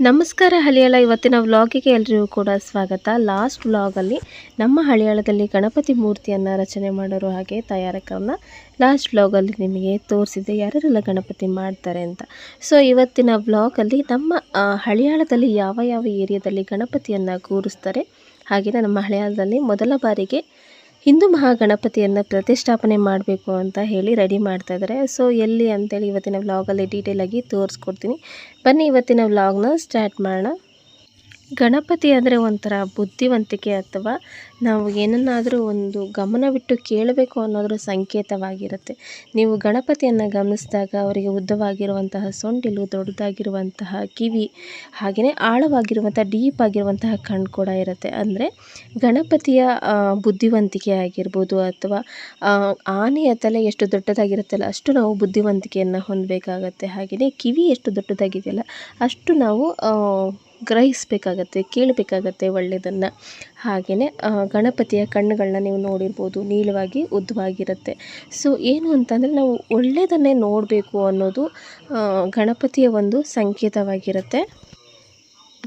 ನಮಸ್ಕಾರ ಹಳಿಯಾಳ. ಇವತ್ತಿನ ವ್ಲಾಗಿಗೆ ಎಲ್ರಿಗೂ ಕೂಡ ಸ್ವಾಗತ. ಲಾಸ್ಟ್ ವ್ಲಾಗಲ್ಲಿ ನಮ್ಮ ಹಳಿಯಾಳದಲ್ಲಿ ಗಣಪತಿ ಮೂರ್ತಿಯನ್ನು ರಚನೆ ಮಾಡೋರು ಹಾಗೆ ತಯಾರಕರನ್ನ ಲಾಸ್ಟ್ ವ್ಲಾಗಲ್ಲಿ ನಿಮಗೆ ತೋರಿಸಿದ್ದೆ. ಯಾರೆಲ್ಲ ಗಣಪತಿ ಮಾಡ್ತಾರೆ ಅಂತ. ಸೊ ಇವತ್ತಿನ ವ್ಲಾಗಲ್ಲಿ ನಮ್ಮ ಹಳಿಯಾಳದಲ್ಲಿ ಯಾವ ಯಾವ ಏರಿಯಾದಲ್ಲಿ ಗಣಪತಿಯನ್ನು ಕೂರಿಸ್ತಾರೆ ಹಾಗೆಯೇ ನಮ್ಮ ಹಳಿಯಾಳದಲ್ಲಿ ಮೊದಲ ಬಾರಿಗೆ ಹಿಂದೂ ಮಹಾಗಣಪತಿಯನ್ನು ಪ್ರತಿಷ್ಠಾಪನೆ ಮಾಡಬೇಕು ಅಂತ ಹೇಳಿ ರೆಡಿ ಮಾಡ್ತಾ ಇದ್ದಾರೆ ಸೊ ಎಲ್ಲಿ ಅಂತೇಳಿ ಇವತ್ತಿನ ವ್ಲಾಗಲ್ಲಿ ಡೀಟೇಲಾಗಿ ತೋರಿಸ್ಕೊಡ್ತೀನಿ. ಬನ್ನಿ ಇವತ್ತಿನ ವ್ಲಾಗ್ನ ಸ್ಟಾರ್ಟ್ ಮಾಡೋಣ. ಗಣಪತಿ ಅಂದರೆ ಒಂಥರ ಬುದ್ಧಿವಂತಿಕೆ ಅಥವಾ ನಾವು ಏನನ್ನಾದರೂ ಒಂದು ಗಮನವಿಟ್ಟು ಕೇಳಬೇಕು ಅನ್ನೋದ್ರ ಸಂಕೇತವಾಗಿರುತ್ತೆ. ನೀವು ಗಣಪತಿಯನ್ನು ಗಮನಿಸಿದಾಗ ಅವರಿಗೆ ಉದ್ದವಾಗಿರುವಂತಹ ಸೊಂಡಿಲು, ದೊಡ್ಡದಾಗಿರುವಂತಹ ಕಿವಿ ಹಾಗೆಯೇ ಆಳವಾಗಿರುವಂಥ ಡೀಪ್ ಆಗಿರುವಂತಹ ಕಣ್ಣು ಕೂಡ ಇರುತ್ತೆ. ಅಂದರೆ ಗಣಪತಿಯ ಬುದ್ಧಿವಂತಿಕೆ ಆಗಿರ್ಬೋದು ಅಥವಾ ಆನೆಯ ತಲೆ ಎಷ್ಟು ದೊಡ್ಡದಾಗಿರುತ್ತಲ್ಲ ಅಷ್ಟು ನಾವು ಬುದ್ಧಿವಂತಿಕೆಯನ್ನು ಹೊಂದಬೇಕಾಗತ್ತೆ. ಹಾಗೆಯೇ ಕಿವಿ ಎಷ್ಟು ದೊಡ್ಡದಾಗಿದೆಯಲ್ಲ ಅಷ್ಟು ನಾವು ಗ್ರಹಿಸಬೇಕಾಗತ್ತೆ, ಕೇಳಬೇಕಾಗತ್ತೆ ಒಳ್ಳೆಯದನ್ನು. ಹಾಗೆಯೇ ಗಣಪತಿಯ ಕಣ್ಣುಗಳನ್ನ ನೀವು ನೋಡಿರ್ಬೋದು, ನೀಳವಾಗಿ, ಉದ್ದವಾಗಿರುತ್ತೆ. ಸೊ ಏನು ಅಂತಂದರೆ ನಾವು ಒಳ್ಳೆಯದನ್ನೇ ನೋಡಬೇಕು ಅನ್ನೋದು ಗಣಪತಿಯ ಒಂದು ಸಂಕೇತವಾಗಿರುತ್ತೆ.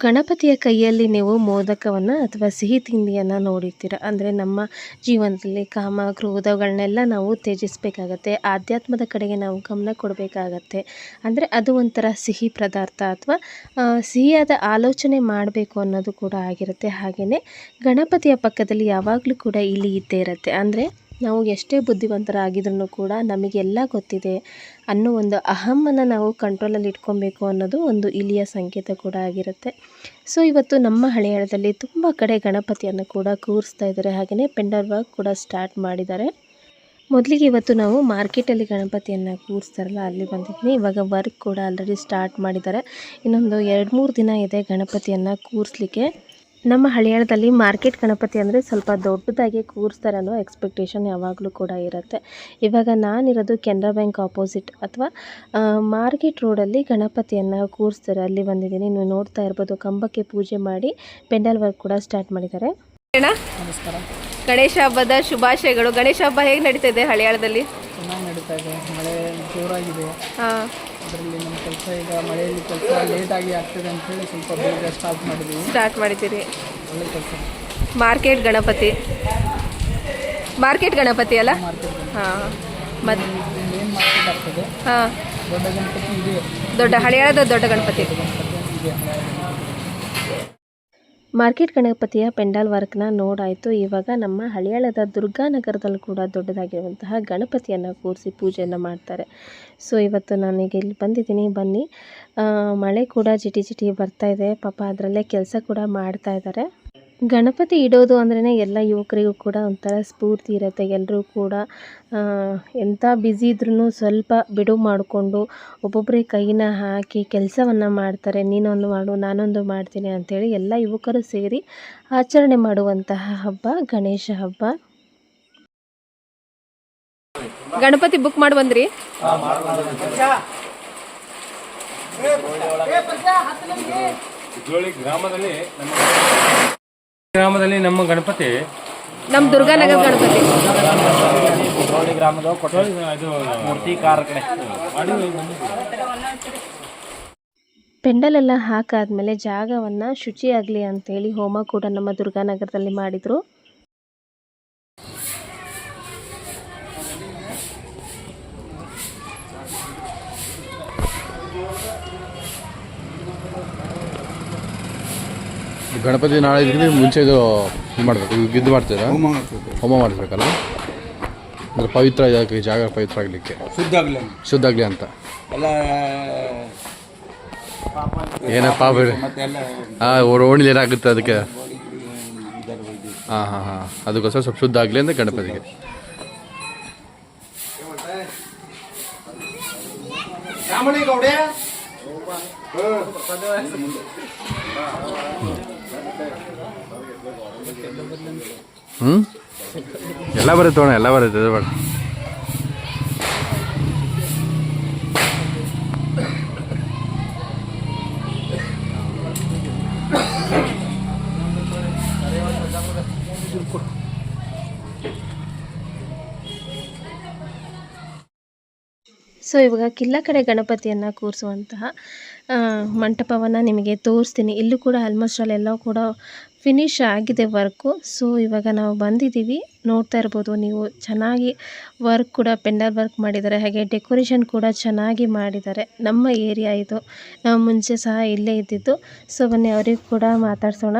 ಗಣಪತಿಯ ಕೈಯಲ್ಲಿ ನೀವು ಮೋದಕವನ್ನು ಅಥವಾ ಸಿಹಿ ತಿಂಡಿಯನ್ನು ನೋಡಿರ್ತೀರ. ಅಂದರೆ ನಮ್ಮ ಜೀವನದಲ್ಲಿ ಕಾಮ ಕ್ರೋಧಗಳನ್ನೆಲ್ಲ ನಾವು ತ್ಯಜಿಸಬೇಕಾಗತ್ತೆ. ಆಧ್ಯಾತ್ಮದ ಕಡೆಗೆ ನಾವು ಗಮನ ಕೊಡಬೇಕಾಗತ್ತೆ. ಅಂದರೆ ಅದು ಒಂಥರ ಸಿಹಿ ಪದಾರ್ಥ ಅಥವಾ ಸಿಹಿಯಾದ ಆಲೋಚನೆ ಮಾಡಬೇಕು ಅನ್ನೋದು ಕೂಡ ಆಗಿರುತ್ತೆ. ಹಾಗೆಯೇ ಗಣಪತಿಯ ಪಕ್ಕದಲ್ಲಿ ಯಾವಾಗಲೂ ಕೂಡ ಇಲಿ ಇದ್ದೇ ಇರುತ್ತೆ. ಅಂದರೆ ನಾವು ಎಷ್ಟೇ ಬುದ್ಧಿವಂತರಾಗಿದ್ರೂ ಕೂಡ ನಮಗೆಲ್ಲ ಗೊತ್ತಿದೆ ಅನ್ನೋ ಒಂದು ಅಹಮ್ಮನ್ನು ನಾವು ಕಂಟ್ರೋಲಲ್ಲಿ ಇಟ್ಕೊಬೇಕು ಅನ್ನೋದು ಒಂದು ಇಲಿಯ ಸಂಕೇತ ಕೂಡ ಆಗಿರುತ್ತೆ. ಸೊ ಇವತ್ತು ನಮ್ಮ ಹಳೆಯಳದಲ್ಲಿ ತುಂಬ ಕಡೆ ಗಣಪತಿಯನ್ನು ಕೂಡ ಕೂರಿಸ್ತಾ ಇದ್ದಾರೆ. ಹಾಗೆಯೇ ಪೆಂಡರ್ ವರ್ಕ್ ಕೂಡ ಸ್ಟಾರ್ಟ್ ಮಾಡಿದ್ದಾರೆ. ಮೊದಲಿಗೆ ಇವತ್ತು ನಾವು ಮಾರ್ಕೆಟಲ್ಲಿ ಗಣಪತಿಯನ್ನು ಕೂರಿಸ್ತಾರಲ್ಲ, ಅಲ್ಲಿ ಬಂದಿದ್ದೀನಿ ಇವಾಗ ವರ್ಕ್ ಕೂಡ ಆಲ್ರೆಡಿ ಸ್ಟಾರ್ಟ್ ಮಾಡಿದ್ದಾರೆ. ಇನ್ನೊಂದು ಎರಡು ಮೂರು ದಿನ ಇದೆ ಗಣಪತಿಯನ್ನು ಕೂರಿಸ್ಲಿಕ್ಕೆ. ನಮ್ಮ ಹಳೆಯಾಳದಲ್ಲಿ ಮಾರ್ಕೆಟ್ ಗಣಪತಿ ಅಂದರೆ ಸ್ವಲ್ಪ ದೊಡ್ಡದಾಗಿ ಕೂರಿಸ್ತಾರೆ ಅನ್ನೋ ಎಕ್ಸ್ಪೆಕ್ಟೇಷನ್ ಯಾವಾಗಲೂ ಕೂಡ ಇರುತ್ತೆ. ಇವಾಗ ನಾನಿರೋದು ಕೆನರಾ ಬ್ಯಾಂಕ್ ಆಪೋಸಿಟ್ ಅಥವಾ ಮಾರ್ಕೆಟ್ ರೋಡಲ್ಲಿ ಗಣಪತಿಯನ್ನು ಕೂರಿಸ್ತಾರೆ. ಅಲ್ಲಿ ಬಂದಿದ್ದೀನಿ. ನೀವು ನೋಡ್ತಾ ಇರ್ಬೋದು ಕಂಬಕ್ಕೆ ಪೂಜೆ ಮಾಡಿ ಪೆಂಡಲ್ ವರ್ಕ್ ಕೂಡ ಸ್ಟಾರ್ಟ್ ಮಾಡಿದ್ದಾರೆ. ನಮಸ್ಕಾರ. ಗಣೇಶ ಹಬ್ಬದ ಶುಭಾಶಯಗಳು. ಗಣೇಶ ಹಬ್ಬ ಹೇಗೆ ನಡೀತಾ ಇದೆ ಹಳೆಯಾಳದಲ್ಲಿ? ಚೆನ್ನಾಗಿ ನಡೀತಾ ಇದೆ. ಮಳೆ ಜೋರಾಗಿದೆ. ಹಾಂ. ಅದರಲ್ಲಿ ನಮ್ಮ ಕೆಲಸ ಈಗ ಮಳೆಯಲ್ಲಿ ಕೆಲಸ ಲೇಟಾಗಿ ಆಗ್ತದೆ ಅಂತೇಳಿ ಸ್ವಲ್ಪ ಬೇಗ ಸ್ಟಾರ್ಟ್ ಮಾಡಿದ್ವಿ. ಸ್ಟಾರ್ಟ್ ಮಾಡಿದ್ದೀರಿ. ಒಳ್ಳೆ ಕೆಲಸ. ಮಾರ್ಕೆಟ್ ಗಣಪತಿ. ಮಾರ್ಕೆಟ್ ಗಣಪತಿ ಅಲ್ಲ? ಮಾರ್ಕೆಟ್ ಹಾಂ. ಮತ್ತು ಮಾರ್ಕೆಟ್ ಆಗ್ತದೆ? ಹಾಂ. ದೊಡ್ಡ ಗಣಪತಿ ಇದೆ. ದೊಡ್ಡ ಹಳೆಯದ ದೊಡ್ಡ ಗಣಪತಿ. ಗಣಪತಿ ಇದೆ ಮಾರ್ಕೆಟ್ ಗಣಪತಿಯ ಪೆಂಡಾಲ್ ವರ್ಕ್ನ ನೋಡಾಯಿತು. ಇವಾಗ ನಮ್ಮ ಹಳಿಯಾಳದ ದುರ್ಗಾನಗರದಲ್ಲಿ ಕೂಡ ದೊಡ್ಡದಾಗಿರುವಂತಹ ಗಣಪತಿಯನ್ನು ಕೂರಿಸಿ ಪೂಜೆಯನ್ನು ಮಾಡ್ತಾರೆ. ಸೊ, ಇವತ್ತು ನಾನೀಗ ಇಲ್ಲಿ ಬಂದಿದ್ದೀನಿ. ಬನ್ನಿ. ಮಳೆ ಕೂಡ ಜಿಟಿ ಜಿಟಿ ಬರ್ತಾ ಇದೆ. ಪಾಪ ಅದರಲ್ಲೇ ಕೆಲಸ ಕೂಡ ಮಾಡ್ತಾ ಇದ್ದಾರೆ ಗಣಪತಿ ಇಡೋದು ಅಂದ್ರೇ ಎಲ್ಲ ಯುವಕರಿಗೂ ಕೂಡ ಒಂಥರ ಸ್ಫೂರ್ತಿ ಇರುತ್ತೆ. ಎಲ್ಲರೂ ಕೂಡ ಎಂಥ ಬ್ಯುಸಿ ಇದ್ರೂ ಸ್ವಲ್ಪ ಬಿಡುವು ಮಾಡಿಕೊಂಡು ಒಬ್ಬೊಬ್ಬರೇ ಕೈನ ಹಾಕಿ ಕೆಲಸವನ್ನು ಮಾಡ್ತಾರೆ. ನೀನೊಂದು ಮಾಡು, ನಾನೊಂದು ಮಾಡ್ತೀನಿ ಅಂಥೇಳಿ ಎಲ್ಲ ಯುವಕರು ಸೇರಿ ಆಚರಣೆ ಮಾಡುವಂತಹ ಹಬ್ಬ, ಗಣೇಶ ಹಬ್ಬ. ಗಣಪತಿ ಬುಕ್ ಮಾಡಿ ಬಂದ್ರಿ. ಗ್ರಾಮದಲ್ಲಿ ಗ್ರಾಮದಲ್ಲಿ ನಮ್ಮ ಗಣಪತಿ. ನಮ್ಮ ದುರ್ಗಾನಗರ ಗಣಪತಿ. ಕೊಟ್ಟೋಳಿ ಗ್ರಾಮದ ಕೊಟ್ಟೋಳಿ ಇದು ಮೂರ್ತಿ ಕಾರ ಕಡೆ ಮಾಡಿ ಪೆಂಡಲೆಲ್ಲ ಹಾಕಾದ್ಮೇಲೆ ಜಾಗವನ್ನು ಶುಚಿಯಾಗಲಿ ಅಂತೇಳಿ ಹೋಮ ಕೂಡ ನಮ್ಮ ದುರ್ಗಾನಗರದಲ್ಲಿ ಮಾಡಿದರು. ಗಣಪತಿ ನಾಳೆ ಇದಕ್ಕೆ ಮುಂಚೆ ಇದು ಇದು ಮಾಡಬೇಕು ಇದು ಮಾಡ್ತೀರಾ? ಹೋಮ ಮಾಡಿಸ್ಬೇಕಲ್ಲ ಅಂದ್ರೆ ಪವಿತ್ರ ಇದಕ್ಕೆ ಈ ಜಾಗ ಪವಿತ್ರ ಆಗಲಿಕ್ಕೆ. ಶುದ್ಧ ಆಗಲಿ ಶುದ್ಧ ಆಗಲಿ ಅಂತ. ಎಲ್ಲ ಏನಪ್ಪ ಬೇಡ ಹಾಂ ಓಣಿ ಏನಾಗುತ್ತೆ ಅದಕ್ಕೆ? ಹಾಂ ಹಾಂ ಹಾಂ. ಅದಕ್ಕೋಸ್ಕರ ಸ್ವಲ್ಪ ಶುದ್ಧ ಆಗಲಿ ಅಂದರೆ ಗಣಪತಿಗೆ. ಹ್ಞೂ ಎಲ್ಲ ಬರುತ್ತೆ ಅಣ್ಣ, ಎಲ್ಲ ಬರುತ್ತೆ, ಇದು ಬೇಡ. ಸೊ ಇವಾಗ ಕಿಲ್ಲ ಕಡೆ ಗಣಪತಿಯನ್ನು ಕೂರಿಸುವಂತಹ ಮಂಟಪವನ್ನು ನಿಮಗೆ ತೋರಿಸ್ತೀನಿ. ಇಲ್ಲೂ ಕೂಡ ಆಲ್ಮೋಸ್ಟ್ ಅಲ್ಲೆಲ್ಲ ಕೂಡ ಫಿನಿಶ್ ಆಗಿದೆ ವರ್ಕು. ಸೊ ಇವಾಗ ನಾವು ಬಂದಿದ್ದೀವಿ. ನೋಡ್ತಾ ಇರ್ಬೋದು ನೀವು ಚೆನ್ನಾಗಿ ವರ್ಕ್ ಕೂಡ ಪೆಂಡಲ್ ವರ್ಕ್ ಮಾಡಿದ್ದಾರೆ. ಹಾಗೆ ಡೆಕೋರೇಷನ್ ಕೂಡ ಚೆನ್ನಾಗಿ ಮಾಡಿದ್ದಾರೆ. ನಮ್ಮ ಏರಿಯಾ ಇದು. ನಾವು ಮುಂಚೆ ಸಹ ಇಲ್ಲೇ ಇದ್ದಿದ್ದು. ಸೊ ಬನ್ನಿ ಅವ್ರಿಗೆ ಕೂಡ ಮಾತಾಡ್ಸೋಣ.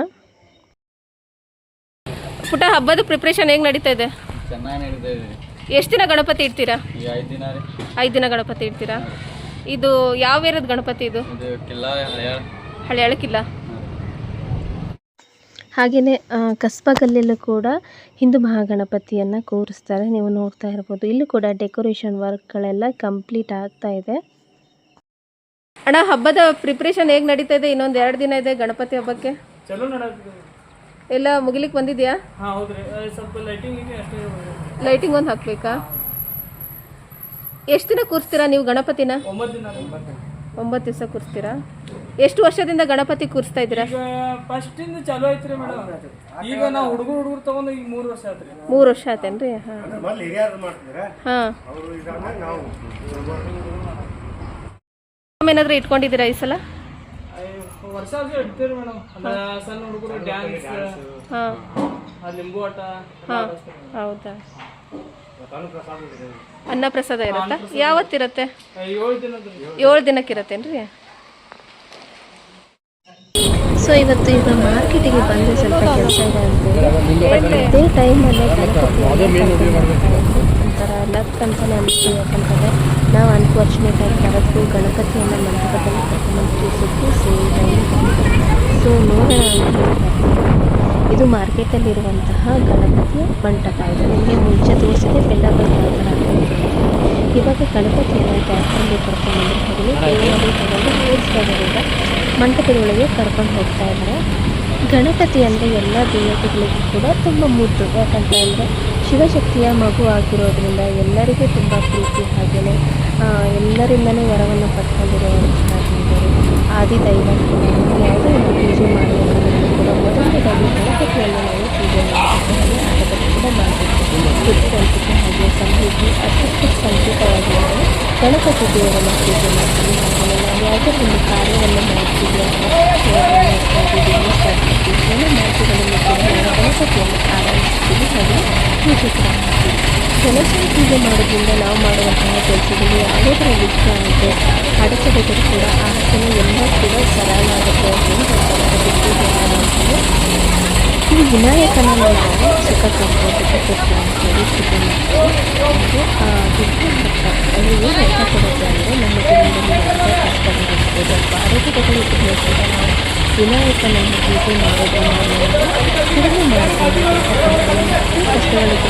ಪುಟ ಹಬ್ಬದ ಪ್ರಿಪ್ರೇಷನ್ ಹೇಗೆ ನಡೀತಾ ಇದೆ? ಚೆನ್ನಾಗಿ ನಡೀತಾ ಇದೆ. ಎಷ್ಟು ದಿನ ಗಣಪತಿ ಇಡ್ತೀರಾ? ಐದು ದಿನ ಐದು ದಿನ ಗಣಪತಿ ಇಡ್ತೀರಾ? ಇದು ಯಾವ ಏರಿಯಾದ ಗಣಪತಿ ಇದು? ಕಿಲ್ಲ ಹಳೆ ಅಳಕಿಲ್ಲ ಹಾಗೆಯೇ ಕಸ್ಬಗಲ್ಲಲ್ಲೂ ಕೂಡ ಹಿಂದೂ ಮಹಾಗಣಪತಿಯನ್ನು ಕೂರಿಸ್ತಾರೆ. ನೀವು ನೋಡ್ತಾ ಇರ್ಬೋದು. ಇಲ್ಲೂ ಕೂಡ ಡೆಕೋರೇಷನ್ ವರ್ಕ್ಗಳೆಲ್ಲ ಕಂಪ್ಲೀಟ್ ಆಗ್ತಾ ಇದೆ. ಅಣ್ಣ ಹಬ್ಬದ ಪ್ರಿಪ್ರೇಷನ್ ಹೇಗೆ ನಡೀತಾ ಇದೆ? ಇನ್ನೊಂದು ಎರಡು ದಿನ ಇದೆ ಗಣಪತಿ ಹಬ್ಬಕ್ಕೆ. ಎಲ್ಲ ಮುಗಿಲಿಕ್ಕೆ ಬಂದಿದೆಯಾ? ಹಾಂ ಹೌದ್ರಿ ಅಹ್, ಸ್ವಲ್ಪ ಅಷ್ಟೇ ಲೈಟಿಂಗ್ ಒಂದು ಹಾಕ್ಬೇಕಾ? ಎಷ್ಟು ದಿನ ಕೂರಿಸ್ತೀರಾ ನೀವು ಗಣಪತಿನ? ಒಂಬತ್ತು. ದಿವಸ ಕೂರಿಸ್ತೀರಾ? ಎಷ್ಟು ವರ್ಷದಿಂದ ಗಣಪತಿ ಕೂರಿಸ್ತಾ ಇದ್ದೀರಾ? ಈಗ ಫಸ್ಟಿಂದ ಚಲೋ ಐತ್ರಿ ಮೇಡಮ್. ಈಗ ನಾವು ಹುಡುಗರು ಹುಡುಗರು ತಗೊಂಡು ಈಗ ಮೂರು ವರ್ಷ ಆತ್ರಿ ಮೂರು ವರ್ಷ ಆತೇನ್ರಿ ಹಾಂ. ಹಾಂ. ಏನಾದರೂ ಇಟ್ಕೊಂಡಿದ್ದೀರಾ ಈ ಸಲ? ವರ್ಷ ಆದ್ರೂ ಇಡ್ತೀರಿ ಮೇಡಮ್. ಸಣ್ಣ ಹುಡುಗರು ಡ್ಯಾನ್ಸ್ ಹಾಂ. ಹೌದಾ? ಅನ್ನ ಪ್ರಸಾದ ಇರುತ್ತಾ? ಯಾವತ್ತಿರತ್ತೆ? ಏಳು ದಿನಕ್ಕಿರತ್ತೇನ್ರಿ? ಸೊ ಇವತ್ತು ಈಗ ಮಾರ್ಕೆಟಿಗೆ ಬಂದು ಸ್ವಲ್ಪ ಕೆಲಸ ಇದೆ ಅಂತೇಳಿ ಇದೇ ಟೈಮಲ್ಲೇ ಒಂಥರ ಲಕ್ ಅಂತಲೇ ಅನಿಸ್ತು ಯಾಕಂತಂದರೆ ನಾವು ಅನ್ಫಾರ್ಚುನೇಟ್ ಆಗಿ ಕರೆದು ಗಣಪತಿಯನ್ನು ಮಂಟಪದಲ್ಲಿ ಕರ್ಕೊಂಡು ಸೇಮ್ ಟೈಮ್ ಸೊ ನೋಡೋಣ ಇದು ಮಾರ್ಕೆಟ್ ಮಾರ್ಕೆಟಲ್ಲಿರುವಂತಹ ಗಣಪತಿಯ ಮಂಟಪ. ಇದು ನಿಮಗೆ ಮುಂಚೆ ತೋರಿಸಿದೆ ಬೆಲ್ಲ. ಇವಾಗ ಗಣಪತಿಯನ್ನು ಟ್ಯಾಕ್ಟ್ರಲ್ಲಿ ಕರ್ಕೊಂಡು ಹೋಗಿ ತಗೊಂಡು ಕೂರಿಸ್ಕೊಳ್ಳೋದ್ರಿಂದ ಮಂಟಪದೊಳಗೆ ಕರ್ಕೊಂಡು ಹೋಗ್ತಾ ಇದ್ದಾರೆ. ಗಣಪತಿ ಅಂದರೆ ಎಲ್ಲ ದೇವತೆಗಳಿಗೂ ಕೂಡ ತುಂಬ ಮುದ್ದು. ಯಾಕಂತ ಅಂದರೆ ಶಿವಶಕ್ತಿಯ ಮಗು ಆಗಿರೋದ್ರಿಂದ ಎಲ್ಲರಿಗೂ ತುಂಬ ಪ್ರೀತಿ ಹಾಗೆಯೇ ಎಲ್ಲರಿಂದಲೂ ವರವನ್ನು ಪಡ್ಕೊಂಡಿರುವಂತಹ ಆದಿ ದೈವ ಯಾವುದೇ ಒಂದು ಪೂಜೆ ಮಾಡುವುದರಿಂದ ಮೊದಲನೇದಾಗಿ ಗಣಪತಿಯನ್ನು ನಾವು ಪೂಜೆ ಆಟದ ಕೂಡ ಮಾಡಬೇಕು ಬುದ್ಧಿವಂತಿಕೆ ಹಾಗೆ ಸಮೃದ್ಧಿ ಅದಕ್ಕೆ ಸಂಕೇತವಾಗಿದ್ದರೆ ಗಣಪತಿ ದೇವರನ್ನು ಪೂಜೆ ಮಾಡ್ತೀವಿ ಹಾಗೆ ನಾವು ಯಾವುದೇ ಒಂದು ಕಾರ್ಯವನ್ನು ಮಾಡ್ತೀವಿ ಮಾಡ್ತೀವಿ ನಾವು ಗಣಪತಿಯನ್ನು ಆರಾಧಿಸ್ತೀವಿ ಹಾಗೆ ಪೂಜೆ ಕೂಡ ಮಾಡ್ತೀವಿ ಗಣೇಶನ ಪೂಜೆ ಮಾಡೋದ್ರಿಂದ ನಾವು ಮಾಡುವಂತಹ ಕೆಲಸಗಳು ಯಾವುದೇ ಥರ ವಿಘ್ನ ಆಗುತ್ತೆ, ಅಡಚಣೆಗಳು ಕೂಡ ಆಚರಣೆ ಎಲ್ಲ ಕೂಡ ಪೂಜೆ ಮಾಡುವಂಥದ್ದು ಈ ವಿನಾಯಕನನ್ನು ನಾವು ಸುಖ ಕೊಡ್ಬೋದು ಸುಖ ಅಂತೇಳಿ ಪೂಜೆ ಮಾಡ್ತೀವಿ ಅಲ್ಲಿ ಏನು ನಮ್ಮ ಜೀವನದಲ್ಲಿ ಇದ್ರೂ ಕೂಡ ನಾವು ವಿನಾಯಕನನ್ನು ಪೂಜೆ ಮಾಡೋದನ್ನು ಕಡಿಮೆ ಮಾಡ್ತೀವಿ ಕಷ್ಟಗಳಿಗೆ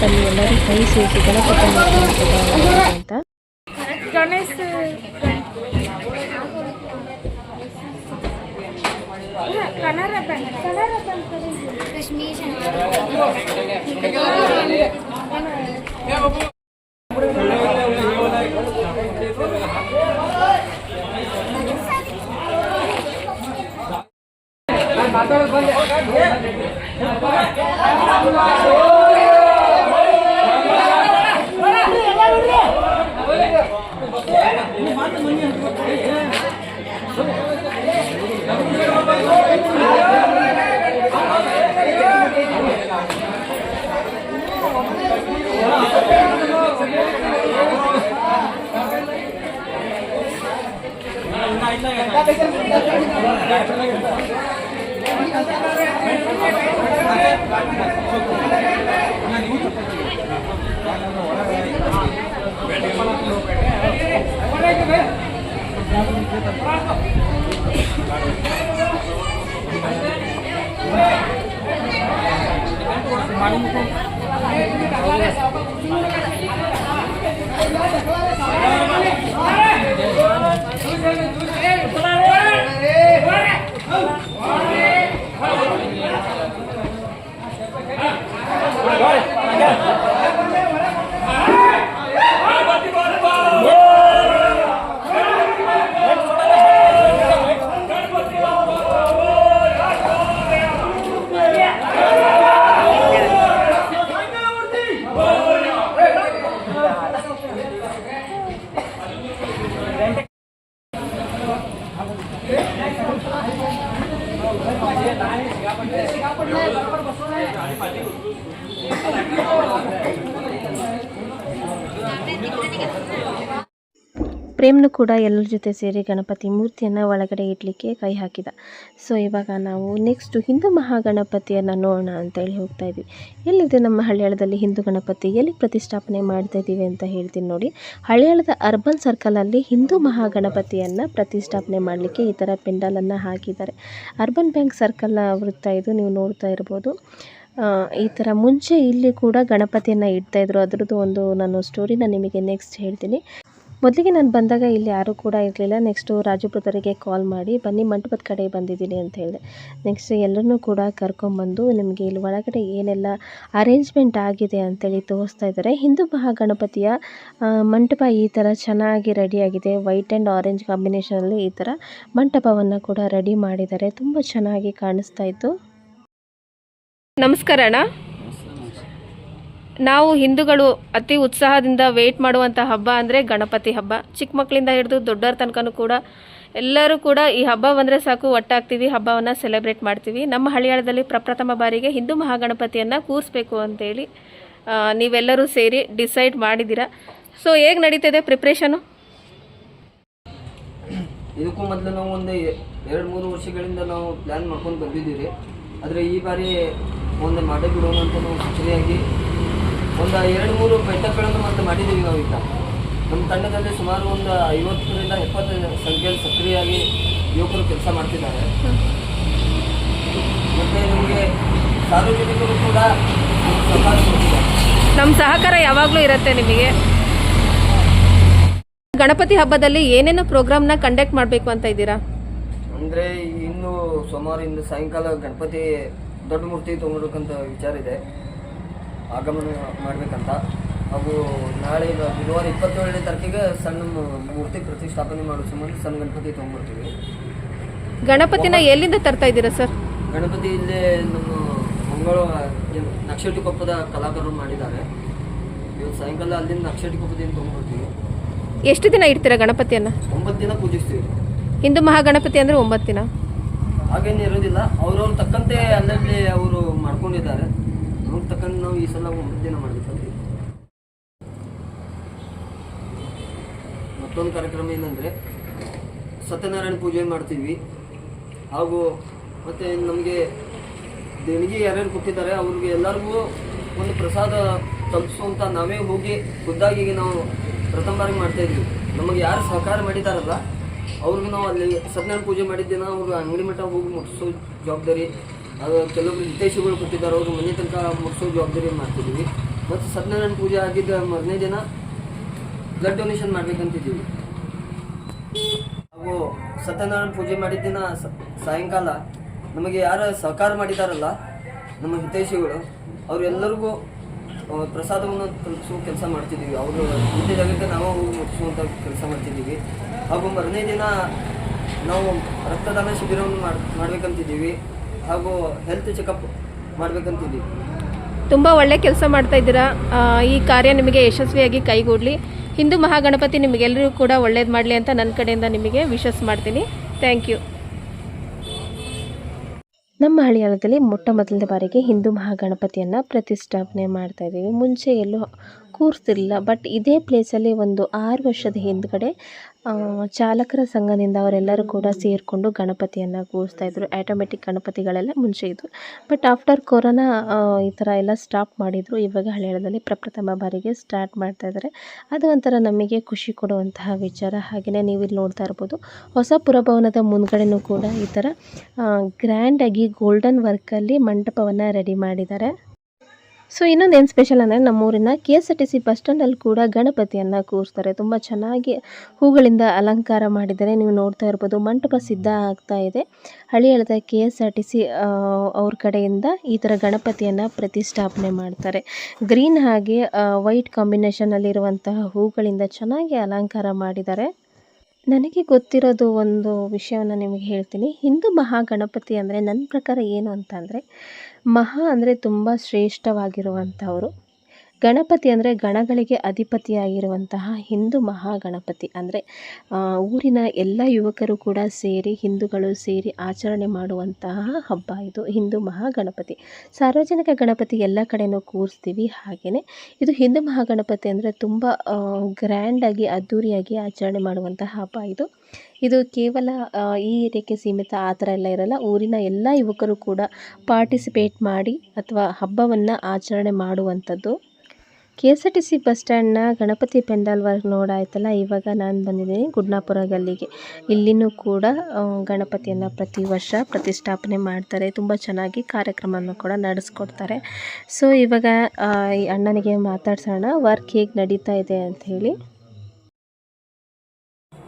ತನ್ನ ಎಲ್ಲರೂ ಕೈ ಸೇರಿಸಿ ಗಣಪತಿ ಮಾಡ್ಕೊಂಡು ಪ್ರೇಮ್ನು ಕೂಡ ಎಲ್ಲರ ಜೊತೆ ಸೇರಿ ಗಣಪತಿ ಮೂರ್ತಿಯನ್ನು ಒಳಗಡೆ ಇಡಲಿಕ್ಕೆ ಕೈ ಹಾಕಿದ. ಸೊ ಇವಾಗ ನಾವು ನೆಕ್ಸ್ಟು ಹಿಂದೂ ಮಹಾಗಣಪತಿಯನ್ನು ನೋಡೋಣ ಅಂತೇಳಿ ಹೋಗ್ತಾ ಇದ್ವಿ. ಎಲ್ಲಿದೆ ನಮ್ಮ ಹಳ್ಯಾಳದಲ್ಲಿ ಹಿಂದೂ ಗಣಪತಿ? ಎಲ್ಲಿ ಪ್ರತಿಷ್ಠಾಪನೆ ಮಾಡ್ತಾ ಇದ್ದೀವಿ ಅಂತ ಹೇಳ್ತೀನಿ ನೋಡಿ. ಹಳ್ಯಾಳದ ಅರ್ಬನ್ ಸರ್ಕಲಲ್ಲಿ ಹಿಂದೂ ಮಹಾಗಣಪತಿಯನ್ನು ಪ್ರತಿಷ್ಠಾಪನೆ ಮಾಡಲಿಕ್ಕೆ ಈ ಥರ ಪೆಂಡಲನ್ನು ಹಾಕಿದ್ದಾರೆ. ಅರ್ಬನ್ ಬ್ಯಾಂಕ್ ಸರ್ಕಲ್ ವೃತ್ತ ಇದು, ನೀವು ನೋಡ್ತಾ ಇರ್ಬೋದು. ಈ ಥರ ಮುಂಚೆ ಇಲ್ಲಿ ಕೂಡ ಗಣಪತಿಯನ್ನು ಇಡ್ತಾಯಿದ್ರು ಅದರದ್ದು ಒಂದು ನಾನು ಸ್ಟೋರಿನ ನಿಮಗೆ ನೆಕ್ಸ್ಟ್ ಹೇಳ್ತೀನಿ. ಮೊದಲಿಗೆ ನಾನು ಬಂದಾಗ ಇಲ್ಲಿ ಯಾರೂ ಕೂಡ ಇರಲಿಲ್ಲ. ನೆಕ್ಸ್ಟು ರಾಜು ಬ್ರದರಿಗೆ ಕಾಲ್ ಮಾಡಿ, ಬನ್ನಿ, ಮಂಟಪದ ಕಡೆ ಬಂದಿದ್ದೀನಿ ಅಂತ ಹೇಳಿದೆ. ನೆಕ್ಸ್ಟ್ ಎಲ್ಲರನ್ನೂ ಕೂಡ ಕರ್ಕೊಂಬಂದು ನಿಮಗೆ ಇಲ್ಲಿ ಒಳಗಡೆ ಏನೆಲ್ಲ ಅರೇಂಜ್ಮೆಂಟ್ ಆಗಿದೆ ಅಂತೇಳಿ ತೋರಿಸ್ತಾ ಇದ್ದಾರೆ. ಹಿಂದೂ ಮಹಾಗಣಪತಿಯ ಮಂಟಪ ಈ ಥರ ಚೆನ್ನಾಗಿ ರೆಡಿಯಾಗಿದೆ ವೈಟ್ ಆ್ಯಂಡ್ ಆರೆಂಜ್ ಕಾಂಬಿನೇಷನಲ್ಲಿ ಈ ಥರ ಮಂಟಪವನ್ನು ಕೂಡ ರೆಡಿ ಮಾಡಿದ್ದಾರೆ. ತುಂಬ ಚೆನ್ನಾಗಿ ಕಾಣಿಸ್ತಾ ಇತ್ತು. ನಮಸ್ಕಾರ ನಾವು ಹಿಂದೂಗಳು ಅತಿ ಉತ್ಸಾಹದಿಂದ ವೇಟ್ ಮಾಡುವಂಥ ಹಬ್ಬ ಅಂದರೆ ಗಣಪತಿ ಹಬ್ಬ. ಚಿಕ್ಕ ಮಕ್ಕಳಿಂದ ಹಿಡಿದು ದೊಡ್ಡವ್ರ ತನಕನೂ ಕೂಡ ಎಲ್ಲರೂ ಕೂಡ ಈ ಹಬ್ಬ ಬಂದರೆ ಸಾಕು, ಒಟ್ಟಾಗ್ತೀವಿ, ಹಬ್ಬವನ್ನು ಸೆಲೆಬ್ರೇಟ್ ಮಾಡ್ತೀವಿ. ನಮ್ಮ ಹಳಿಯಾಳದಲ್ಲಿ ಪ್ರಪ್ರಥಮ ಬಾರಿಗೆ ಹಿಂದೂ ಮಹಾಗಣಪತಿಯನ್ನು ಕೂರಿಸ್ಬೇಕು ಅಂತೇಳಿ ನೀವೆಲ್ಲರೂ ಸೇರಿ ಡಿಸೈಡ್ ಮಾಡಿದ್ದೀರಾ. ಸೊ ಹೇಗೆ ನಡೀತಿದೆ ಪ್ರಿಪ್ರೇಷನು ಇದಕ್ಕೂ ಮೊದಲು ನಾವು ಒಂದು ಎರಡು, ಮೂರು ವರ್ಷಗಳಿಂದ ನಾವು ಪ್ಲ್ಯಾನ್ ಮಾಡ್ಕೊಂಡು ಬಂದಿದ್ದೀವಿ ಆದರೆ ಈ ಬಾರಿ ಒಂದು ಮಾಡೇ ಬಿಡೋಣ ಅಂತ ನಾವು ಸಕ್ರಿಯಾಗಿ ಒಂದು ಎರಡು ಮೂರು ಬೆಟ್ಟಗಳನ್ನು ಮತ್ತೆ ಮಾಡಿದ್ದೀವಿ ನಾವು ಈಗ. ನಮ್ಮ ತಂಡದಲ್ಲಿ ಸುಮಾರು ಒಂದು ಐವತ್ತರಿಂದ ಎಪ್ಪತ್ತು ಸಂಖ್ಯೆಯಲ್ಲಿ ಸಕ್ರಿಯಾಗಿ ಯುವಕರು ಕೆಲಸ ಮಾಡ್ತಿದ್ದಾರೆ. ಮತ್ತು ನಿಮಗೆ ಸಾರ್ವಜನಿಕರು ಕೂಡ ಸಹಕಾರ ನಮ್ಮ ಸಹಕಾರ ಯಾವಾಗಲೂ ಇರುತ್ತೆ ನಿಮಗೆ? ಗಣಪತಿ ಹಬ್ಬದಲ್ಲಿ ಏನೇನು ಪ್ರೋಗ್ರಾಮ್ನ ಕಂಡಕ್ಟ್ ಮಾಡಬೇಕು ಅಂತ ಇದ್ದೀರಾ? ಅಂದರೆ ಇನ್ನು ಸೋಮವಾರ ಇಂದು ಸಾಯಂಕಾಲ ಗಣಪತಿ ದೊಡ್ಡ ಮೂರ್ತಿ ತೊಗೊಂಡ್ಬೇಕಂತ ವಿಚಾರ ಇದೆ. ಆಗಮನ ಮಾಡಬೇಕಂತ. ಹಾಗೂ ನಾಳೆ ಬುಧವಾರ ಇಪ್ಪತ್ತೇಳನೇ ತಾರೀಕಿಗೆ ಸಣ್ಣ ಮೂರ್ತಿ ಪ್ರತಿಷ್ಠಾಪನೆ ಮಾಡೋ ಸಂಬಂಧ ಸಣ್ಣ ಗಣಪತಿ ತೊಗೊಂಡ್ಬರ್ತೀವಿ. ಗಣಪತಿನ ಎಲ್ಲಿಂದ ತರ್ತಾ ಇದ್ದೀರಾ ಸರ್? ಗಣಪತಿ ಇಲ್ಲೇ ನಮ್ಮ ಮಂಗಳ ನಕ್ಷಟಿ ಕೊಪ್ಪದ ಕಲಾಕಾರರು ಮಾಡಿದ್ದಾರೆ. ಇವತ್ತು ಸಾಯಂಕಾಲ ಅಲ್ಲಿಂದ ನಕ್ಷಟಿ ಕೊಪ್ಪದಿಂದ ತೊಗೊಂಡ್ಬರ್ತೀವಿ. ಎಷ್ಟು ದಿನ ಇಡ್ತೀರಾ ಗಣಪತಿಯನ್ನು? ಒಂಬತ್ತು ದಿನ ಪೂಜಿಸ್ತೀವಿ. ಹಿಂದೂ ಮಹಾಗಣಪತಿ ಅಂದರೆ ಒಂಬತ್ತು ದಿನ? ಹಾಗೇನು ಇರೋದಿಲ್ಲ. ಅವ್ರವ್ರ ತಕ್ಕಂತೆ ಅಲ್ಲಲ್ಲಿ ಅವರು ಮಾಡ್ಕೊಂಡಿದ್ದಾರೆ. ಈ ಸಲ ಅಧ್ಯಯನ ಮಾಡಬೇಕಂತ ಮತ್ತೊಂದು ಕಾರ್ಯಕ್ರಮ ಏನಂದರೆ ಸತ್ಯನಾರಾಯಣ ಪೂಜೆ ಮಾಡ್ತೀವಿ. ಹಾಗೂ ಮತ್ತು ನಮಗೆ ದೇಣಿಗೆ ಯಾರ್ಯಾರು ಕೊಟ್ಟಿದ್ದಾರೆ, ಅವ್ರಿಗೆ ಎಲ್ಲರಿಗೂ ಒಂದು ಪ್ರಸಾದ ತಲುಪಿಸುವಂಥ ನಾವೇ ಹೋಗಿ ಖುದ್ದಾಗಿ ನಾವು ಪ್ರಥಮ ಬಾರಿಗೆ ಮಾಡ್ತಾ ಇದ್ವಿ. ನಮಗೆ ಯಾರು ಸಹಕಾರ ಮಾಡಿದಾರಲ್ಲ, ಅವ್ರಿಗೆ ನಾವು ಅಲ್ಲಿ ಸತ್ಯನಾರಾಯಣ ಪೂಜೆ ಮಾಡಿದ್ದೇನೆ ಅವ್ರಿಗೆ ಅಂಗಡಿ ಮಟ್ಟ ಹೋಗಿ ಮುಟ್ಟಿಸೋ ಜವಾಬ್ದಾರಿ ಅದು ಕೆಲವೊಬ್ರು ಹಿತೈಷಿಗಳು ಕೊಟ್ಟಿದ್ದಾರೆ ಅವರು ಮನೆ ತನಕ ಮುಗಿಸೋ ಜವಾಬ್ದಾರಿ ಮಾಡ್ತಿದ್ದೀವಿ. ಮತ್ತು ಸತ್ಯನಾರಾಯಣ ಪೂಜೆ ಆಗಿದ್ದ ಮೊದಲನೇ ದಿನ ಬ್ಲಡ್ ಡೊನೇಷನ್ ಮಾಡ್ಬೇಕಂತಿದ್ದೀವಿ. ಹಾಗೂ ಸತ್ಯನಾರಾಯಣ ಪೂಜೆ ಮಾಡಿದ ದಿನ ಸಾಯಂಕಾಲ ನಮಗೆ ಯಾರು ಸಹಕಾರ ಮಾಡಿದಾರಲ್ಲ, ನಮ್ಮ ಹಿತೈಷಿಗಳು, ಅವರೆಲ್ಲರಿಗೂ ಪ್ರಸಾದವನ್ನು ತಲುಪಿಸುವ ಕೆಲಸ ಮಾಡ್ತಿದ್ದೀವಿ. ಅವರು ಮುಂದೆ ಜಾಗಕ್ಕೆ ನಾವು ಹೋಗಿ ಮುಟ್ಟಿಸುವಂಥ ಕೆಲಸ ಮಾಡ್ತಿದ್ದೀವಿ. ಹಾಗೂ ಮರನೇ ದಿನ ನಾವು ರಕ್ತದಾನ ಶಿಬಿರವನ್ನು ಮಾಡ್, ಮಾಡ್ಬೇಕಂತಿದ್ದೀವಿ. ಹಾಗೂ ಹೆಲ್ತ್ ಚೆಕಪ್ ಮಾಡ್ಬೇಕಂತಿದ್ದೀವಿ. ತುಂಬ ಒಳ್ಳೆ ಕೆಲಸ ಮಾಡ್ತಾ ಇದ್ದೀರಾ? ಆ, ಈ ಕಾರ್ಯ ನಿಮಗೆ ಯಶಸ್ವಿಯಾಗಿ ಕೈಗೂಡಲಿ. ಹಿಂದೂ ಮಹಾಗಣಪತಿ ನಿಮಗೆಲ್ಲರಿಗೂ ಕೂಡ ಒಳ್ಳೇದು ಮಾಡಲಿ ಅಂತ ನನ್ನ ಕಡೆಯಿಂದ ನಿಮಗೆ ವಿಶಸ್ ಮಾಡ್ತೀನಿ. ಥ್ಯಾಂಕ್ ಯು ನಮ್ಮ ಹಳಿಯಾಳದಲ್ಲಿ ಮೊಟ್ಟ ಮೊದಲನೇ ಬಾರಿಗೆ ಹಿಂದೂ ಮಹಾಗಣಪತಿಯನ್ನು ಪ್ರತಿಷ್ಠಾಪನೆ ಮಾಡ್ತಾ ಇದ್ದೀವಿ. ಮುಂಚೆ ಎಲ್ಲೂ ಕೂರಿಸಿರಲಿಲ್ಲ ಬಟ್ ಇದೇ ಪ್ಲೇಸಲ್ಲಿ ಒಂದು ಆರು ವರ್ಷದ ಹಿಂದ್ಗಡೆ ಚಾಲಕರ ಸಂಘದಿಂದ ಅವರೆಲ್ಲರೂ ಕೂಡ ಸೇರಿಕೊಂಡು ಗಣಪತಿಯನ್ನು ಕೂರಿಸ್ತಾ ಇದ್ರು. ಆಟೋಮೆಟಿಕ್ ಗಣಪತಿಗಳೆಲ್ಲ ಮುಂಚೆ ಇದ್ವು ಬಟ್ ಆಫ್ಟರ್ ಕೊರೋನಾ ಈ ಥರ ಎಲ್ಲ ಸ್ಟಾಪ್ ಮಾಡಿದರು. ಇವಾಗ ಹಳೆಯದಲ್ಲಿ ಪ್ರಪ್ರಥಮ ಬಾರಿಗೆ ಸ್ಟಾರ್ಟ್ ಮಾಡ್ತಾ ಇದ್ದಾರೆ ಅದು ಒಂಥರ ನಮಗೆ ಖುಷಿ ಕೊಡುವಂತಹ ವಿಚಾರ. ಹಾಗೆಯೇ ನೀವು ಇಲ್ಲಿ ನೋಡ್ತಾ ಇರ್ಬೋದು. ಹೊಸ ಪುರಭವನದ ಮುಂದ್ಗಡೆನೂ ಕೂಡ ಈ ಥರ ಗ್ರ್ಯಾಂಡಾಗಿ ಗೋಲ್ಡನ್ ವರ್ಕಲ್ಲಿ ಮಂಟಪವನ್ನು ರೆಡಿ ಮಾಡಿದ್ದಾರೆ. ಸೊ ಇನ್ನೊಂದು ಏನು ಸ್ಪೆಷಲ್ ಅಂದರೆ ನಮ್ಮೂರಿನ K S R T C bus ಸ್ಟ್ಯಾಂಡಲ್ಲಿ ಕೂಡ ಗಣಪತಿಯನ್ನು ಕೂರಿಸ್ತಾರೆ. ತುಂಬ ಚೆನ್ನಾಗಿ ಹೂಗಳಿಂದ ಅಲಂಕಾರ ಮಾಡಿದ್ದಾರೆ. ನೀವು ನೋಡ್ತಾ ಇರ್ಬೋದು, ಮಂಟಪ ಸಿದ್ಧ ಆಗ್ತಾ ಇದೆ. ಹಳಿಯಳದ K S R T C ಅವ್ರ ಕಡೆಯಿಂದ ಈ ಥರ ಗಣಪತಿಯನ್ನು ಪ್ರತಿಷ್ಠಾಪನೆ ಮಾಡ್ತಾರೆ. ಗ್ರೀನ್ ಹಾಗೆ ವೈಟ್ ಕಾಂಬಿನೇಷನಲ್ಲಿರುವಂತಹ ಹೂಗಳಿಂದ ಚೆನ್ನಾಗಿ ಅಲಂಕಾರ ಮಾಡಿದ್ದಾರೆ. ನನಗೆ ಗೊತ್ತಿರೋದು ಒಂದು ವಿಷಯವನ್ನು ನಿಮಗೆ ಹೇಳ್ತೀನಿ. ಹಿಂದೂ ಮಹಾಗಣಪತಿ ಅಂದರೆ ನನ್ನ ಪ್ರಕಾರ ಏನು ಅಂತ ಅಂದರೆ ಮಹಾ ಅಂದರೆ ತುಂಬ ಶ್ರೇಷ್ಠವಾಗಿರುವಂಥವರು. ಗಣಪತಿ ಅಂದರೆ ಗಣಗಳಿಗೆ ಅಧಿಪತಿಯಾಗಿರುವಂತಹ ಹಿಂದೂ ಮಹಾಗಣಪತಿ ಅಂದರೆ ಊರಿನ ಎಲ್ಲ ಯುವಕರು ಕೂಡ ಸೇರಿ, ಹಿಂದೂಗಳು ಸೇರಿ ಆಚರಣೆ ಮಾಡುವಂತಹ ಹಬ್ಬ ಇದು, ಹಿಂದೂ ಮಹಾಗಣಪತಿ. ಸಾರ್ವಜನಿಕ ಗಣಪತಿ ಎಲ್ಲ ಕಡೆಯೂ ಕೂರಿಸ್ತೀವಿ ಹಾಗೆಯೇ ಇದು ಹಿಂದೂ ಮಹಾಗಣಪತಿ ಅಂದರೆ ತುಂಬ ಗ್ರ್ಯಾಂಡಾಗಿ ಅದ್ಧೂರಿಯಾಗಿ ಆಚರಣೆ ಮಾಡುವಂತಹ ಹಬ್ಬ ಇದು. ಇದು ಕೇವಲ ಈ ಏರಿಯಾಕ್ಕೆ ಸೀಮಿತ ಆ ಥರ ಎಲ್ಲ ಇರಲ್ಲ. ಊರಿನ ಎಲ್ಲ ಯುವಕರು ಕೂಡ ಪಾರ್ಟಿಸಿಪೇಟ್ ಮಾಡಿ ಅಥವಾ ಹಬ್ಬವನ್ನು ಆಚರಣೆ ಮಾಡುವಂಥದ್ದು. K S R T C bus ಸ್ಟ್ಯಾಂಡ್ನ Ganapati pandal work ನೋಡಾಯ್ತಲ್ಲ ಇವಾಗ ನಾನು ಬಂದಿದ್ದೀನಿ ಗುಡ್ನಾಪುರ ಗಲ್ಲಿಗೆ. ಇಲ್ಲಿನೂ ಕೂಡ ಗಣಪತಿಯನ್ನು ಪ್ರತಿ ವರ್ಷ ಪ್ರತಿಷ್ಠಾಪನೆ ಮಾಡ್ತಾರೆ. ತುಂಬ ಚೆನ್ನಾಗಿ ಕಾರ್ಯಕ್ರಮವನ್ನು ಕೂಡ ನಡೆಸ್ಕೊಡ್ತಾರೆ. ಸೊ ಇವಾಗ ಈ ಅಣ್ಣನಿಗೆ ಮಾತಾಡ್ಸೋಣ. ವರ್ಕ್ ಹೇಗೆ ನಡೀತಾ ಇದೆ ಅಂತ ಹೇಳಿ.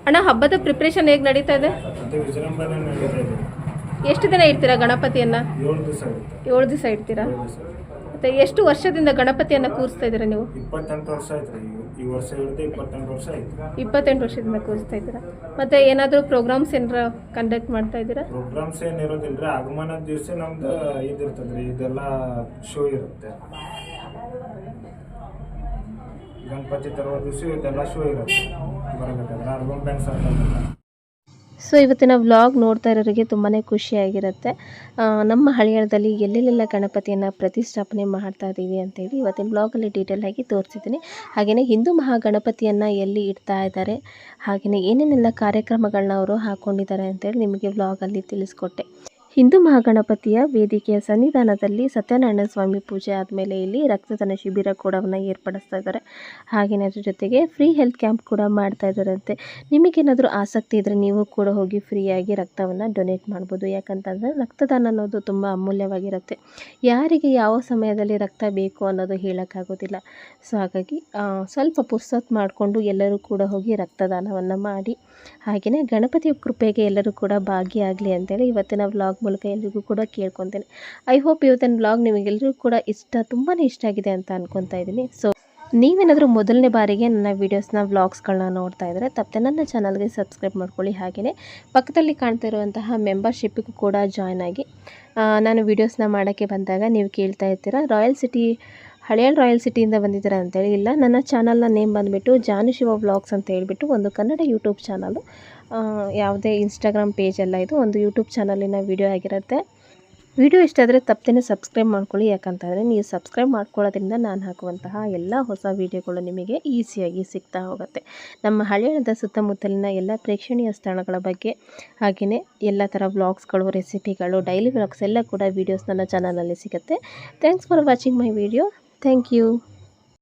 ಅಣ್ಣ ಹಬ್ಬದ ಪ್ರಿಪ್ರೇಷನ್ ಹೇಗೆ ನಡೀತಾ ಇದೆ? ಎಷ್ಟು ದಿನ ಇಡ್ತೀರಾ ಗಣಪತಿಯನ್ನ? ಏಳು ದಿವಸ ಇಡ್ತೀರಾ? ಮತ್ತೆ ಎಷ್ಟು ವರ್ಷದಿಂದ ಗಣಪತಿಯನ್ನ ಕೂರಿಸ್ತಾ ಇದ್ದೀರಾ ನೀವು? ಇಪ್ಪತ್ತೆಂಟು ವರ್ಷ ಆಯ್ತು ಈ ವರ್ಷ ಹಿಡಿದು ಇಪ್ಪತ್ತೆಂಟು ವರ್ಷ ಆಯ್ತು. ಇಪ್ಪತ್ತೆಂಟು ವರ್ಷದಿಂದ ಕೂರಿಸ್ತಾ ಇದ್ದೀರಾ? ಮತ್ತೆ ಏನಾದರೂ ಪ್ರೋಗ್ರಾಮ್ಸ್ ಏನಾರ ಕಂಡಕ್ಟ್ ಮಾಡ್ತಾ ಇದ್ದೀರಾ? ಪ್ರೋಗ್ರಾಮ್ಸ್ ಏನು ಇರೋದಿಲ್ಲ ರೀ ಆಗಮನದ ದಿವಸ ನಮ್ದು ಇದಿರ್ತದೆ ರೀ. ಇದೆಲ್ಲ ಶೋ ಇರುತ್ತೆ. ಗಣಪತಿ ತರುವ ದಿವಸ ಇದೆಲ್ಲ ಶೋ ಇರುತ್ತೆ. ಬರಬೇಕಾದ್ರೆ. ಅರ್ಬನ್ ಬ್ಯಾಂಕ್ ಸೊ ಇವತ್ತಿನ ವ್ಲಾಗ್ ನೋಡ್ತಾ ಇರೋರಿಗೆ ತುಂಬಾ ಖುಷಿಯಾಗಿರುತ್ತೆ. ನಮ್ಮ ಹಳಿಯಾಳದಲ್ಲಿ ಎಲ್ಲೆಲ್ಲೆಲ್ಲ ಗಣಪತಿಯನ್ನು ಪ್ರತಿಷ್ಠಾಪನೆ ಮಾಡ್ತಾ ಇದ್ದೀವಿ ಅಂತೇಳಿ ಇವತ್ತಿನ ವ್ಲಾಗಲ್ಲಿ ಡೀಟೇಲ್ ಆಗಿ ತೋರಿಸಿದ್ದೀನಿ. ಹಾಗೆಯೇ ಹಿಂದೂ ಮಹಾಗಣಪತಿಯನ್ನು ಎಲ್ಲಿ ಇಡ್ತಾ ಇದ್ದಾರೆ ಹಾಗೆಯೇ ಏನೇನೆಲ್ಲ ಕಾರ್ಯಕ್ರಮಗಳನ್ನ ಅವರು ಹಾಕ್ಕೊಂಡಿದ್ದಾರೆ ಅಂತೇಳಿ ನಿಮಗೆ ವ್ಲಾಗಲ್ಲಿ ತಿಳಿಸ್ಕೊಟ್ಟೆ. ಹಿಂದೂ ಮಹಾಗಣಪತಿಯ ವೇದಿಕೆಯ ಸನ್ನಿಧಾನದಲ್ಲಿ ಸತ್ಯನಾರಾಯಣ ಸ್ವಾಮಿ ಪೂಜೆ ಆದಮೇಲೆ ಇಲ್ಲಿ ರಕ್ತದಾನ ಶಿಬಿರ ಕೂಡವನ್ನು ಏರ್ಪಡಿಸ್ತಾ ಇದ್ದಾರೆ. ಹಾಗೆಯೇ ಅದ್ರ ಜೊತೆಗೆ ಫ್ರೀ ಹೆಲ್ತ್ ಕ್ಯಾಂಪ್ ಕೂಡ ಮಾಡ್ತಾ ಇದ್ದಾರಂತೆ. ನಿಮಗೇನಾದರೂ ಆಸಕ್ತಿ ಇದ್ದರೆ ನೀವು ಕೂಡ ಹೋಗಿ ಫ್ರೀಯಾಗಿ ರಕ್ತವನ್ನು ಡೊನೇಟ್ ಮಾಡ್ಬೋದು. ಯಾಕಂತಂದರೆ ರಕ್ತದಾನ ಅನ್ನೋದು ತುಂಬ ಅಮೂಲ್ಯವಾಗಿರುತ್ತೆ. ಯಾರಿಗೆ ಯಾವ ಸಮಯದಲ್ಲಿ ರಕ್ತ ಬೇಕು ಅನ್ನೋದು ಹೇಳೋಕ್ಕಾಗೋದಿಲ್ಲ. ಸೊ ಹಾಗಾಗಿ ಸ್ವಲ್ಪ ಪುರ್ಸೊತ್ತು ಮಾಡಿಕೊಂಡು ಎಲ್ಲರೂ ಕೂಡ ಹೋಗಿ ರಕ್ತದಾನವನ್ನು ಮಾಡಿ ಹಾಗೆಯೇ ಗಣಪತಿಯ ಕೃಪೆಗೆ ಎಲ್ಲರೂ ಕೂಡ ಭಾಗಿಯಾಗಲಿ ಅಂತೇಳಿ ಇವತ್ತಿನ ವ್ಲಾಗ್ ಮೂಲಕ ಎಲ್ರಿಗೂ ಕೂಡ ಕೇಳ್ಕೊತೇನೆ. ಐ ಹೋಪ್ ಇವತ್ತಿನ ವ್ಲಾಗ್ ನಿಮಗೆಲ್ಲರಿಗೂ ಕೂಡ ಇಷ್ಟ ತುಂಬಾ ಇಷ್ಟ ಆಗಿದೆ ಅಂತ ಅನ್ಕೊತಾ ಇದ್ದೀನಿ. ಸೊ ನೀವೇನಾದರೂ ಮೊದಲನೇ ಬಾರಿಗೆ ನನ್ನ ವೀಡಿಯೋಸ್ನ ವ್ಲಾಗ್ಸ್ಗಳನ್ನ ನೋಡ್ತಾ ಇದ್ದರೆ ತಪ್ಪದೆ ನನ್ನ ಚಾನಲ್ಗೆ ಸಬ್ಸ್ಕ್ರೈಬ್ ಮಾಡ್ಕೊಳ್ಳಿ. ಹಾಗೆಯೇ ಪಕ್ಕದಲ್ಲಿ ಕಾಣ್ತಾ ಇರುವಂತಹ ಮೆಂಬರ್ಶಿಪ್ಗೂ ಕೂಡ ಜಾಯ್ನ್ ಆಗಿ ನಾನು ವೀಡಿಯೋಸ್ನ ಮಾಡೋಕ್ಕೆ ಬಂದಾಗ ನೀವು ಕೇಳ್ತಾ ಇರ್ತೀರ ರಾಯಲ್ ಸಿಟಿ ಹಳೆಯ ರಾಯಲ್ ಸಿಟಿಯಿಂದ ಬಂದಿದ್ದೀರಾ ಅಂತೇಳಿ, ಇಲ್ಲ, ನನ್ನ ಚಾನಲ್ನ ನೇಮ್ ಬಂದುಬಿಟ್ಟು ಜಾನು ಶಿವ ವ್ಲಾಗ್ಸ್ ಅಂತ ಹೇಳಿಬಿಟ್ಟು ಒಂದು ಕನ್ನಡ ಯೂಟ್ಯೂಬ್ ಚಾನಲು. ಯಾವುದೇ ಇನ್ಸ್ಟಾಗ್ರಾಮ್ ಪೇಜ್ ಎಲ್ಲ ಇದು ಒಂದು ಯೂಟ್ಯೂಬ್ ಚಾನಲಿನ ವಿಡಿಯೋ ಆಗಿರುತ್ತೆ. ವಿಡಿಯೋ ಇಷ್ಟ ಆದರೆ ತಪ್ಪದೇ ಸಬ್ಸ್ಕ್ರೈಬ್ ಮಾಡ್ಕೊಳ್ಳಿ, ಯಾಕಂತಂದರೆ ನೀವು ಸಬ್ಸ್ಕ್ರೈಬ್ ಮಾಡ್ಕೊಳ್ಳೋದ್ರಿಂದ ನಾನು ಹಾಕುವಂತಹ ಎಲ್ಲ ಹೊಸ ವೀಡಿಯೋಗಳು ನಿಮಗೆ ಈಸಿಯಾಗಿ ಸಿಗ್ತಾ ಹೋಗುತ್ತೆ. ನಮ್ಮ ಹಳೆಯದ ಸುತ್ತಮುತ್ತಲಿನ ಎಲ್ಲ ಪ್ರೇಕ್ಷಣೀಯ ಸ್ಥಳಗಳ ಬಗ್ಗೆ, ಹಾಗೆಯೇ ಎಲ್ಲ ಥರ ವ್ಲಾಗ್ಸ್ಗಳು, ರೆಸಿಪಿಗಳು, ಡೈಲಿ ವ್ಲಾಗ್ಸ್ ಎಲ್ಲ ಕೂಡ ವೀಡಿಯೋಸ್ ನನ್ನ ಚಾನಲಲ್ಲಿ ಸಿಗುತ್ತೆ. Thanks for watching my video thank you